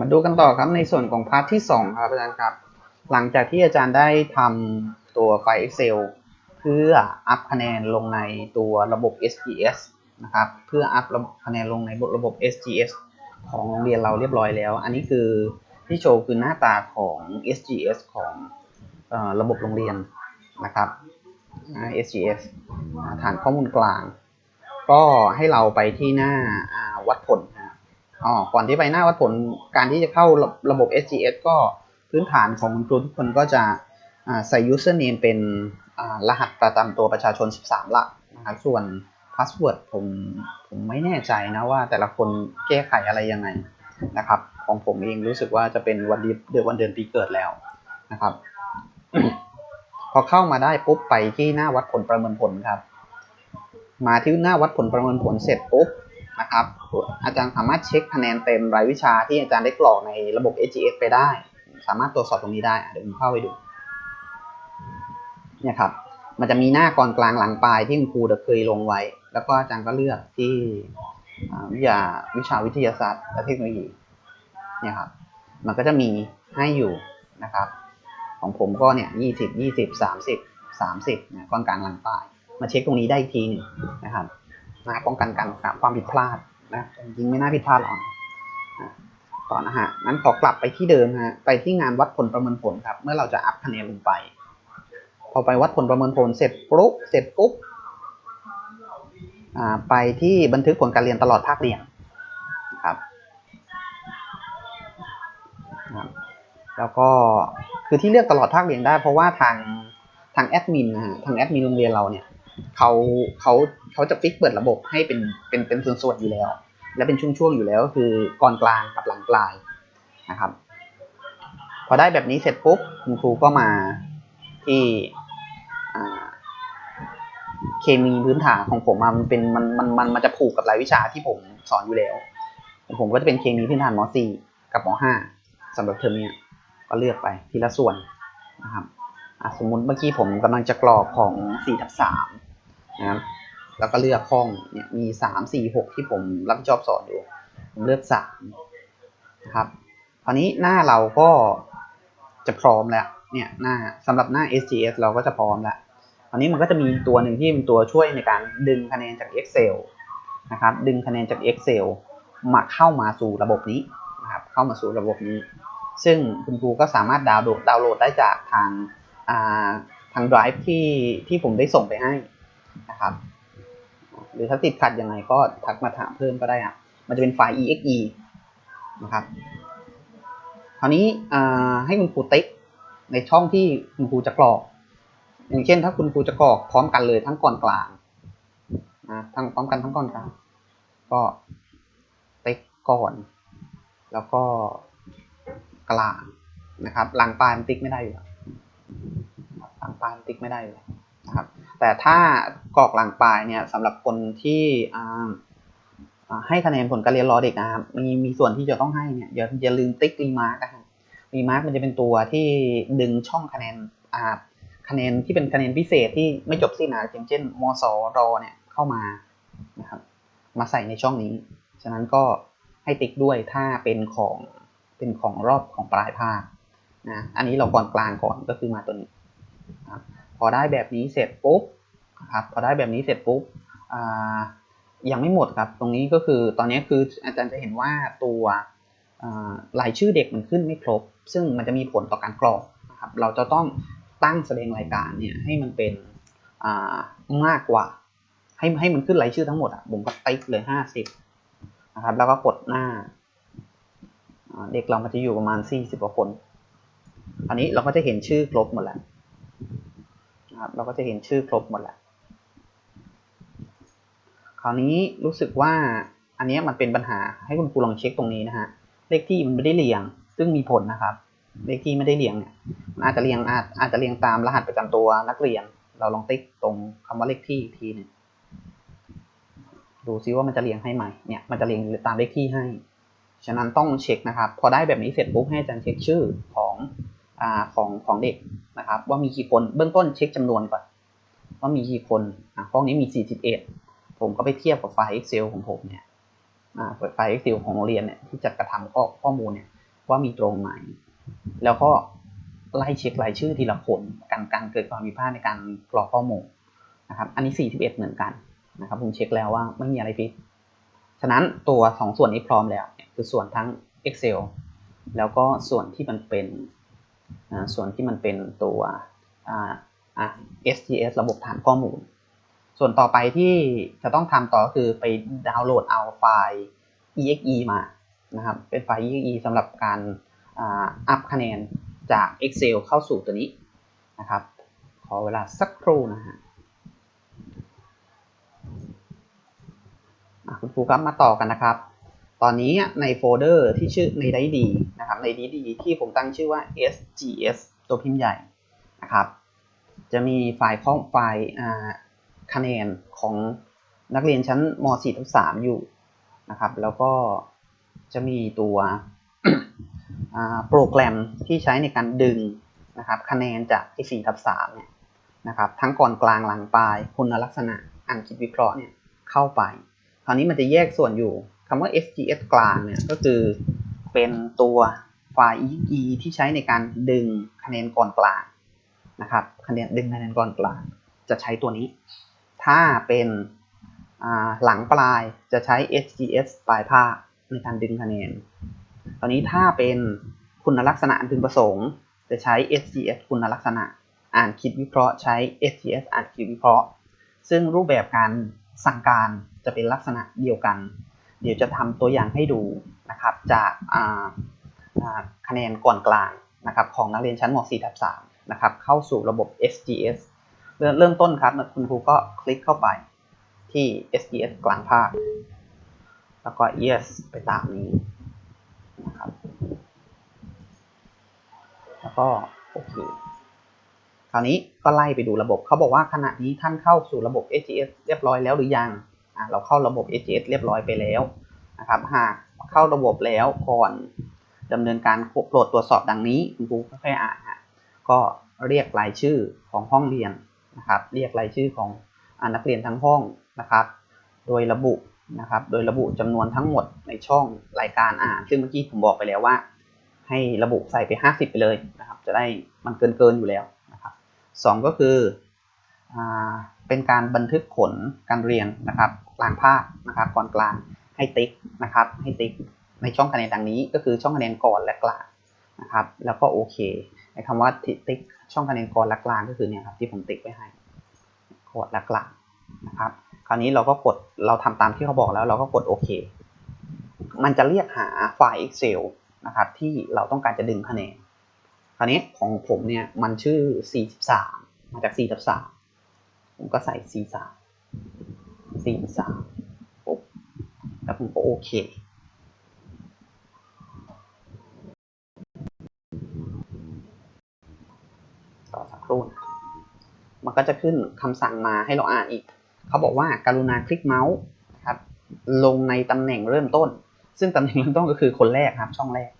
มาดูกันต่อครับในส่วนของพาร์ทที่ 2 ครับอาจารย์ครับ หลังจากที่อาจารย์ได้ทำตัวไฟล์ Excel เพื่ออัพคะแนนลงในตัวระบบ SGS นะครับ เพื่ออัพคะแนนลงในระบบ SGS ของโรงเรียนเราเรียบร้อยแล้ว อันนี้คือที่โชว์คือหน้าตาของ SGS ของออระบบโรงเรียนนะครับ SGS ฐานข้อมูลกลาง ก็ให้เราไปที่หน้าวัดผลนะอ๋อก่อนที่ไปหน้าวัดผลการที่จะเข้าระบบ SGS ก็พื้นฐานของคุณครูทุกคนก็จะใส่ username เป็นรหัสประจำตัวประชาชน 13 หลักนะครับส่วน password ผมผมไม่แน่ใจนะว่าแต่ละคนแก้ไขอะไรยังไงนะครับ ของผมเองรู้สึกว่าจะเป็นวันเดือนวันเดือนปีเกิดแล้วนะครับ พอเข้ามาได้ปุ๊บไปที่หน้าวัดผลประเมินผลครับ มาที่หน้าวัดผลประเมินผลเสร็จปุ๊บนะครับ อาจารย์สามารถเช็คคะแนนเต็มรายวิชาที่อาจารย์ได้กรอกในระบบ SGS ไปได้ สามารถตรวจสอบตรงนี้ได้เดี๋ยวผมเข้าไปดูเนี่ยครับมันจะมีหน้ากรกลางหลังปลายที่คุณครูเคยลงไว้ แล้วก็อาจารย์ก็เลือกที่วิชาวิชาวิทยาศาสตร์และเทคโนโลยีเนี่ยครับมันก็จะมีให้อยู่นะครับ ของผมก็เนี่ยยี่สิบยี่สิบสามสิบสามสิบเนี่ยกรกลางหลังปลาย มาเช็คตรงนี้ได้อีกทีหนึงนะครับนะป้องกันการความผิดพลาดนะจริงไม่น่าผิดพลาดหรอกต่อนะฮะงั้นขอกลับไปที่เดิมฮะไปที่งานวัดผลประเมินผลครับ เมื่อเราจะอัพคะแนนลงไป พอไปวัดผลประเมินผลเสร็จปุ๊บเสร็จปุ๊บไปที่บันทึกผลการเรียนตลอดภาคเรียนครับแล้วก็คือที่เลือกตลอดภาคเรียนได้เพราะว่าทางทางแอดมินนะฮะทางแอดมินโรงเรียนเราเนี่ย เขาเขาเขาจะฟิกเปิดระบบให้เป็นเป็นเป็นส่วนๆอยู่แล้ว และเป็นช่วงๆอยู่แล้วก็คือก่อนกลางกับหลังปลายนะครับ พอได้แบบนี้เสร็จปุ๊บคุณครูก็มาที่เคมีพื้นฐานของผมมันเป็นมันมันมันมันจะผูกกับรายวิชาที่ผมสอนอยู่แล้วผมก็จะเป็นเคมีพื้นฐานม .4 กับม .5 สำหรับเทอมนี้ก็เลือกไปทีละส่วนนะครับสมมุติเมื่อกี้ผมกำลังจะกรอกของ4ทับ3 นะครับแล้วก็เลือกห้องเนี่ยมี3 4 6ที่ผมรับผิดชอบสอนอยู่ผมเลือก3นะครับคราวนี้หน้าเราก็จะพร้อมแล้วเนี่ยหน้าสำหรับหน้า SGS เราก็จะพร้อมแล้วอันนี้มันก็จะมีตัวหนึ่งที่เป็นตัวช่วยในการดึงคะแนนจาก Excel นะครับ ดึงคะแนนจาก Excel มาเข้ามาสู่ระบบนี้นะครับ เข้ามาสู่ระบบนี้ ซึ่งคุณครูก็สามารถดาวน์โหลดดาวน์โหลดได้จากทางทาง Drive ที่ที่ผมได้ส่งไปให้ นะครับ หรือถ้าติดขัดยังไงก็ทักมาถามเพิ่มก็ได้อะมันจะเป็นไฟล์ exe นะครับคราวนี้ให้คุณครูติ๊กในช่องที่คุณครูจะกรอก อย่างเช่น ถ้าคุณครูจะกรอกพร้อมกันเลยทั้งก่อนกลางนะทั้งพร้อมกันทั้งก่อนกลาง ก็ติ๊กก่อน แล้วก็กลางนะครับหลังปลายมันติ๊กไม่ได้อยู่หลังปลายมันติ๊กไม่ได้เลยนะครับ แต่ถ้ากรอกหลังปลายเนี่ยสำหรับคนที่ให้คะแนนผลการเรียนรอเด็กนะครับมีมีส่วนที่จะต้องให้เนี่ยอย่าอย่าลืมติ๊กรีมาร์กนะครับรีมาร์กมันจะเป็นตัวที่ดึงช่องคะแนนอ่าคะแนนที่เป็นคะแนนพิเศษที่ไม่จบสิ้นนะเช่นมสรเนี่ยเข้ามานะครับมาใส่ในช่องนี้ ฉะนั้นก็ให้ติ๊กด้วยถ้าเป็นของเป็นของรอบของปลายภาคนะอันนี้เราก่อนกลางก่อนก็คือมาตัวนี้นะ พอได้แบบนี้เสร็จปุ๊บครับพอได้แบบนี้เสร็จปุ๊บยังไม่หมดครับ ตรงนี้ก็คือตอนนี้คืออาจารย์จะเห็นว่าตัวรายชื่อเด็กมันขึ้นไม่ครบ ซึ่งมันจะมีผลต่อการกรอกนะครับเราจะต้องตั้งแสดงรายการเนี่ยให้มันเป็นมากกว่า ให้ให้มันขึ้นรายชื่อทั้งหมดอะผมก็ติ๊กเลยห้าสิบนะครับแล้วก็กดหน้า เด็กเรามันจะอยู่ประมาณสี่สิบกว่าคนอันนี้เราก็จะเห็นชื่อครบหมดแล้ว นะครับเราก็จะเห็นชื่อครบหมดแล้วคราวนี้รู้สึกว่าอันนี้มันเป็นปัญหาให้คุณครูลองเช็คตรงนี้นะฮะเลขที่มันไม่ได้เรียง ซึ่งมีผลนะครับ เลขที่ไม่ได้เรียงเนี่ยมันอาจจะเรียงอาจอาจจะเรียงตามรหัสประจำตัวนักเรียน เราลองติ๊กตรงคำว่าเลขที่ทีนึงดูซิว่ามันจะเรียงให้ไหมเนี่ยมันจะเรียงตามเลขที่ให้ ฉะนั้นต้องเช็คนะครับ พอได้แบบนี้เสร็จปุ๊บให้อาจารย์เช็คชื่อของ อของของเด็กนะครับ ว่ามีกี่คนเบื้องต้นเช็คจำนวนก่อน ว่ามีกี่คนอะห้องนี้มี 41 ผมก็ไปเทียบกับไฟล์ Excel ของผมเนี่ยอ่าไฟล์ Excel ของโรงเรียนเนี่ยที่จัดกระทำข้อข้อมูลเนี่ยว่ามีตรงไหม แล้วก็ไล่เช็ครายชื่อทีละคนกันการเกิดความผิดพลาดในการกรอกข้อมูลนะครับ อันนี้ 41 เหมือนกันนะครับ ผมเช็คแล้วว่าไม่มีอะไรผิด ฉะนั้นตัวสองส่วนนี้พร้อมแล้ว คือส่วนทั้ง Excel แล้วก็ส่วนที่มันเป็น ส่วนที่มันเป็นตัวอ่ STS ระบบฐานข้อมูล ส่วนต่อไปที่จะต้องทำต่อก็คือไปดาวน์โหลดเอาไฟล์ exe มานะครับ เป็นไฟล์ exe สำหรับการอัพคะแนนจาก Excel เข้าสู่ตัวนี้นะครับ ขอเวลาสักครู่นะฮะคุณครูครับมาต่อกันนะครับ ตอนนี้ในโฟลเดอร์ที่ชื่อในไดดีนะครับในดีดีที่ผมตั้งชื่อว่า sgs ตัวพิมพ์ใหญ่นะครับ จะมีไฟล์ข้อไฟล์คะแนนของนักเรียนชั้นม .4 ทับ3อยู่นะครับ แล้วก็จะมีตัวโปรแกรมที่ใช้ในการดึงนะครับคะแนนจากไอ้4ทับ3เนี่ยนะครับทั้งก่อนกลางหลังปลายคุณลักษณะอ่านคิดวิเคราะห์เนี่ยเข้าไป คราวนี้มันจะแยกส่วนอยู่ คำว่า SGS กลางเนี่ยก็คือเป็นตัวไฟล์ EE ที่ใช้ในการดึงคะแนนก่อนกลางนะครับคะแนนดึงคะแนนก่อนกลาง จะใช้ตัวนี้ ถ้าเป็นหลังปลายจะใช้ SGS ปลายภาคในการดึงคะแนน ตอนนี้ถ้าเป็นคุณลักษณะอันพึงประสงค์ จะใช้ SGS คุณลักษณะอ่านคิดวิเคราะห์ใช้ SGS อ่านคิดวิเคราะห์ ซึ่งรูปแบบการสั่งการจะเป็นลักษณะเดียวกัน เดี๋ยวจะทำตัวอย่างให้ดูนะครับจากคะแนนก่อนกลางนะครับของนักเรียนชั้นม .4 ทับ3นะครับเข้าสู่ระบบ SGS เริ่มเริ่มต้นครับคุณครูก็คลิกเข้าไปที่ SGS กลางภาค แล้วก็ yes ไปตามนี้นะครับแล้วก็โอเคคราวนี้ก็ไล่ไปดูระบบเขาบอกว่าขณะนี้ท่านเข้าสู่ระบบ SGS เรียบร้อยแล้วหรือยัง อะเราเข้าระบบ SGS เรียบร้อยไปแล้วนะครับหากเข้าระบบแล้วก่อนดำเนินการโปรดตรวจสอบดังนี้คุณครูค่อยๆอ่านก็เรียกรายชื่อของห้องเรียนนะครับเรียกรายชื่อของอนักเรียนทั้งห้องนะครับ โดยระบุนะครับโดยระบุจำนวนทั้งหมดในช่องรายการอ่านซึ่งเมื่อกี้ผมบอกไปแล้วว่า ให้ระบุใส่ไป 50 ไปเลยนะครับ จะได้มันเกินเกินๆอยู่แล้วนะครับสองก็คืออเป็นการบันทึกผลการเรียนนะครับ กลางภาคนะครับก่อนกลางให้ติ๊กนะครับให้ติ๊กในช่องคะแนนดังนี้ก็คือช่องคะแนนก่อนและกลางนะครับแล้วก็โอเคไอ้คำว่าติ๊กช่องคะแนนก่อนและกลางก็คือเนี่ยครับที่ผมติ๊กไว้ให้ก่อนและกลางนะครับคราวนี้เราก็กดเราทำตามที่เขาบอกแล้วเราก็กดโอเคมันจะเรียกหาไฟล์ Excel นะครับที่เราต้องการจะดึงคะแนนคราวนี้ของผมเนี่ยมันชื่อ 43 มาจาก 43 ผมก็ใส่ 43 43ปุ๊บแล้วผมก็โอเค ต่อสักครู่นะมันก็จะขึ้นคำสั่งมาให้เราอ่านอีก เขาบอกว่าการุณาคลิกเมาส์ครับ ลงในตำแหน่งเริ่มต้น ซึ่งตำแหน่งเริ่มต้นก็คือคนแรกครับ ช่องแรก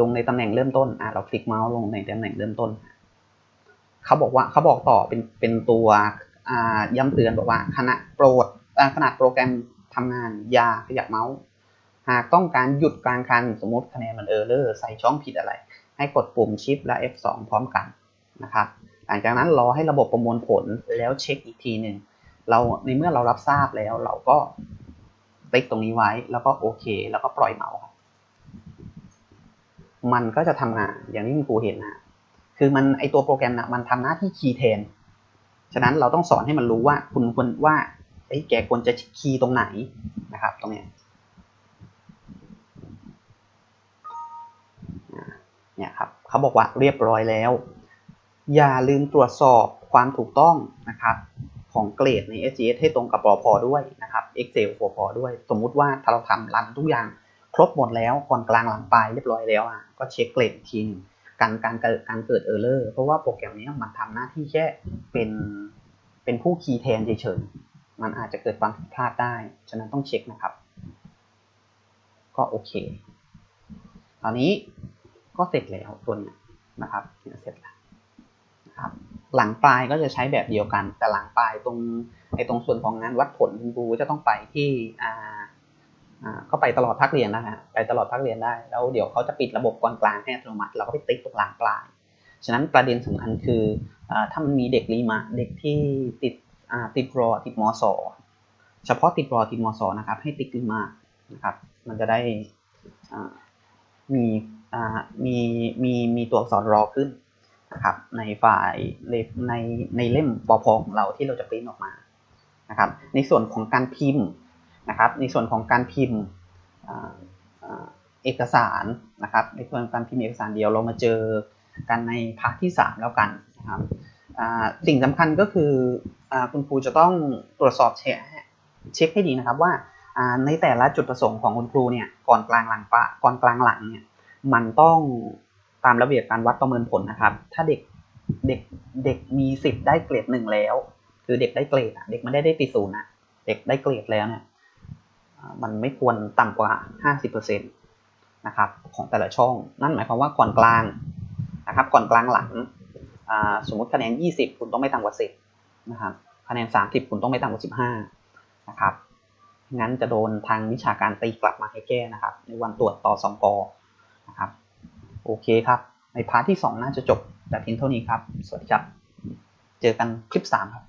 ลงในตำแหน่งเริ่มต้นอะเราคลิกเมาส์ลงในตำแหน่งเริ่มต้นเขาบอกว่าเขาบอกต่อเป็นเป็นตัวอ่าย้ำเตือนบอกว่าขณะโปรด อ่าขณะโปรแกรมทำงานอย่าขยับเมาส์ หากต้องการหยุดกลางคันสมมติคะแนนมันเออร์เลอร์ใส่ช่องผิดอะไร ให้กดปุ่มชิปและ F2 พร้อมกันนะครับหลังจากนั้นรอให้ระบบประมวลผลแล้วเช็คอีกทีหนึ่งเราในเมื่อเรารับทราบแล้วเราก็ติ๊กตรงนี้ไว้แล้วก็โอเค แล้วก็ปล่อยเมาส์ครับมันก็จะทำงานอย่างที่คุณครูเห็นนะคือมันไอตัวโปรแกรมนะมันทำหน้าที่คีย์แทนฉะนั้นเราต้องสอนให้มันรู้ว่าคุณควรว่า ไอ้ยแกควรจะคีย์ตรงไหนนะครับ ตรงเนี้ยเนี่ยครับเขาบอกว่าเรียบร้อยแล้ว อย่าลืมตรวจสอบความถูกต้องนะครับของเกรดใน SGS ให้ตรงกับปอพอด้วยนะครับ Excel ปอพอด้วย สมมุติว่าถ้าเราทำรันทุกอย่างครบหมดแล้วก่อนกลางหลังปลายเรียบร้อยแล้วอะก็เช็คเกรดทีหนึงการการเกิดการเกิดเออร์เลอร์เพราะว่าโปรแกรมนี้มันทำหน้าที่แค่เป็นเป็นผู้คีย์แทนเฉย มันอาจจะเกิดความผิดพลาดได้ ฉะนั้นต้องเช็คนะครับ ก็โอเค ตอนนี้ก็เสร็จแล้วตัวเนี้ยนะครับเสร็จแล้วนะครับ หลังปลายก็จะใช้แบบเดียวกัน แต่หลังปลายตรงไอ้ตรงส่วนของงานวัดผลคุณครูจะต้องไปที่อ่าอ่าก็ไปตลอดภาคเรียนนะฮะไปตลอดภาคเรียนได้ แล้วเดี๋ยวเขาจะปิดระบบกลางๆให้อัตโนมัติ เราก็ไปติ๊กตรงกลางปลาย ฉะนั้นประเด็นสำคัญคืออาถ้ามันมีเด็กรีมาเด็กที่ติด ติดรอติดมอสอเฉพาะติดรอติดมอสอนะครับ ให้ติ๊กรีมานะครับ มันจะได้มีมีมีมีตัวอักษรรอขึ้นนะครับ ในฝ่ายในในเล่มปพของเราที่เราจะปริ้นออกมานะครับ ในส่วนของการพิมพ์นะครับ ในส่วนของการพิมพ์เอกสารนะครับ ในส่วนของการพิมพ์เอกสารเดียวเรามาเจอกันในพาร์ทที่ 3 แล้วกันนะครับสิ่งสำคัญก็คือ คุณครูจะต้องตรวจสอบเช็คเช็คให้ดีนะครับว่าในแต่ละจุดประสงค์ของคุณครูเนี่ยก่อนกลางหลังปะก่อนกลางหลังเนี่ยมันต้องตามระเบียบการวัดประเมินผลนะครับ ถ้าเด็กเด็กเด็กมีสิทธิ์ได้เกรดหนึ่งแล้ว คือเด็กได้เกรดเด็กไม่ได้ได้ติดศูนย์นะเด็กได้เกรดแล้วเนี่ยมันไม่ควรต่ำกว่า 50%นะครับของแต่ละช่อง นั่นหมายความว่าก่อนกลางนะครับก่อนกลางหลังสมมติคะแนน 20 คุณต้องไม่ต่ำกว่า 10 นะครับคะแนน 30 คุณต้องไม่ต่ำกว่า 15 นะครับ งั้นจะโดนทางวิชาการตีกลับมาให้แก้นะครับ ในวันตรวจต่อสองกนะครับ โอเคครับ ในพาร์ทที่ 2 น่าจะจบแต่เพียงเท่านี้ครับ สวัสดีครับ เจอกันคลิป 3 ครับ